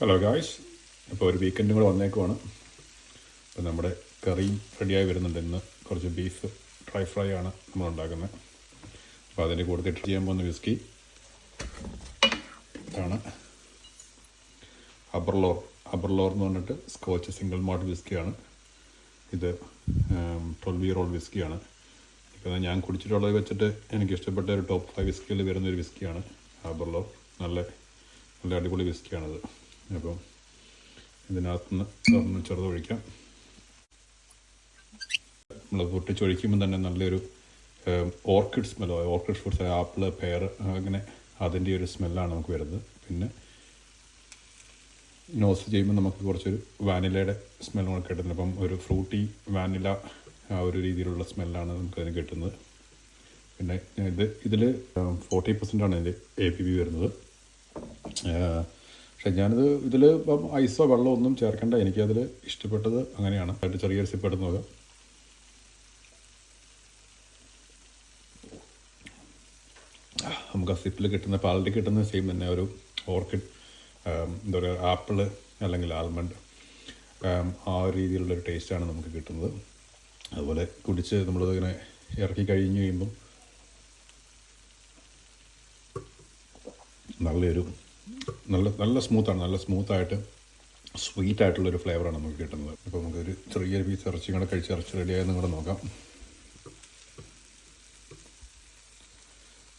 Hello guys അപ്പോൾ ഒരു വീക്കെൻഡും കൂടെ വന്നേക്കുവാണ്. അപ്പോൾ നമ്മുടെ കറിയും റെഡിയായി വരുന്നുണ്ട്. ഇന്ന് കുറച്ച് ബീഫ് ഡ്രൈ ഫ്രൈ ആണ് നമ്മൾ ഉണ്ടാക്കുന്നത് അപ്പോൾ അതിന്റെ കൂടെ ചെയ്യാൻ പോകുന്ന വിസ്കി ഇതാണ്. അബർലോർ അബർലോർ എന്ന് പറഞ്ഞിട്ട് സ്കോച്ച് സിംഗിൾ മോഡ് വിസ്കിയാണ് ഇത് ട്വൽവ് ഇയർ ഓൾഡ് വിസ്കിയാണ് ഇപ്പോൾ ഞാൻ കുടിച്ചിട്ടുള്ളത് വെച്ചിട്ട് എനിക്ക് ഇഷ്ടപ്പെട്ട ഒരു ടോപ്പ് ഫൈവ് വിസ്കിയിൽ വരുന്ന ഒരു വിസ്കിയാണ് അബർലോർ നല്ല നല്ല അടിപൊളി വിസ്കിയാണത് അപ്പം ഇതിനകത്തുനിന്ന് ഒന്ന് ചെറുത് ഒഴിക്കാം. നമ്മൾ പൊട്ടിച്ചൊഴിക്കുമ്പോൾ തന്നെ നല്ലൊരു ഓർക്കിഡ് സ്മെല്ലോ ഓർക്കിഡ് ഫ്രൂട്ട്സ് ആപ്പിൾ പെയർ അങ്ങനെ അതിന്റെ ഒരു സ്മെല്ലാണ് നമുക്ക് വരുന്നത്. പിന്നെ നോസ് ചെയ്യുമ്പോൾ നമുക്ക് കുറച്ചൊരു വാനിലയുടെ സ്മെല്ലും കൂടെ കിട്ടുന്നത്. അപ്പം ഒരു ഫ്രൂട്ടി വാനില ആ ഒരു രീതിയിലുള്ള സ്മെല്ലാണ് നമുക്കതിന് കിട്ടുന്നത്. പിന്നെ ഇത് ഇതിൽ ഫോർട്ടി പെർസെന്റ് ആണ് ഇതിന്റെ എ പി ബി വരുന്നത്. പക്ഷേ ഞാനിത് ഇതിൽ ഇപ്പം ഐസോ വെള്ളം ഒന്നും ചേർക്കേണ്ട. എനിക്കതിൽ ഇഷ്ടപ്പെട്ടത് അങ്ങനെയാണ്. ആയിട്ട് ചെറിയൊരു സിപ്പ് എടുത്ത് നോക്കാം. നമുക്ക് ആ സിപ്പിൽ കിട്ടുന്ന പാലിൽ കിട്ടുന്ന സെയിം തന്നെ ഒരു ഓർക്കിഡ് എന്താ പറയുക ആപ്പിൾ അല്ലെങ്കിൽ ആൽമണ്ട് ആ ഒരു രീതിയിലുള്ളൊരു ടേസ്റ്റാണ് നമുക്ക് കിട്ടുന്നത്. അതുപോലെ കുടിച്ച് നമ്മളത് ഇങ്ങനെ ഇറക്കി കഴിഞ്ഞ് കഴിയുമ്പം നല്ലൊരു നല്ല നല്ല സ്മൂത്താണ് നല്ല സ്മൂത്തായിട്ട് സ്വീറ്റ് ആയിട്ടുള്ളൊരു ഫ്ലേവറാണ് നമുക്ക് കിട്ടുന്നത്. അപ്പോൾ നമുക്കൊരു ചെറിയൊരു പീസ് ഇറച്ചി കൂടെ കഴിച്ച് ഇറച്ചി റെഡിയായെന്നും കൂടെ നോക്കാം.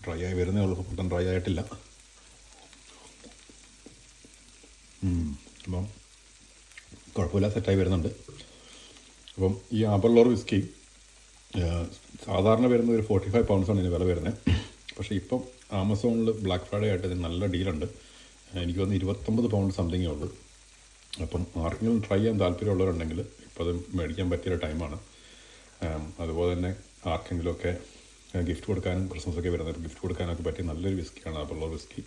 ഡ്രൈ ആയി വരുന്നേ ഉള്ളൂ. മൊത്തം ഡ്രൈ ആയിട്ടില്ല. അപ്പം കുഴപ്പമില്ല. സെറ്റായി വരുന്നുണ്ട്. അപ്പം ഈ ആബർലോർ വിസ്കി സാധാരണ വരുന്ന ഒരു ഫോർട്ടി ഫൈവ് പൗണ്ട്സാണ് ഇതിന് വില വരുന്നത്. പക്ഷേ ഇപ്പം ആമസോണിൽ ബ്ലാക്ക് ഫ്രൈഡേ ആയിട്ട് ഇതിന് നല്ല ഡീലുണ്ട് എനിക്ക് തോന്നുന്നു ഇരുപത്തൊമ്പത് പൗണ്ട് സംതിങ്ങേ ഉള്ളൂ. അപ്പം ആർക്കെങ്കിലും ട്രൈ ചെയ്യാൻ താല്പര്യമുള്ളവരുണ്ടെങ്കിൽ ഇപ്പോൾ അത് മേടിക്കാൻ പറ്റിയൊരു ടൈമാണ് അതുപോലെ തന്നെ ആർക്കെങ്കിലുമൊക്കെ ഗിഫ്റ്റ് കൊടുക്കാനും ക്രിസ്മസ് ഒക്കെ വരുന്നത് ഗിഫ്റ്റ് കൊടുക്കാനൊക്കെ പറ്റിയ നല്ലൊരു വിസ്കിയാണ് ആബർലോർ വിസ്കി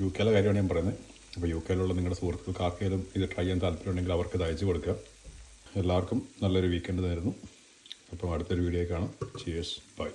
യു കെയിലെ കാര്യമാണ് ഞാൻ പറയുന്നത്. അപ്പോൾ യു കെയിലുള്ള നിങ്ങളുടെ സുഹൃത്തുക്കൾക്ക് ആർക്കെങ്കിലും ഇത് ട്രൈ ചെയ്യാൻ താല്പര്യമുണ്ടെങ്കിൽ അവർക്ക് ഇത് അയച്ചു കൊടുക്കുക. എല്ലാവർക്കും നല്ലൊരു വീക്കെൻഡ് തരുന്നു. അപ്പോൾ അടുത്തൊരു വീഡിയോ കാണാം. Cheers by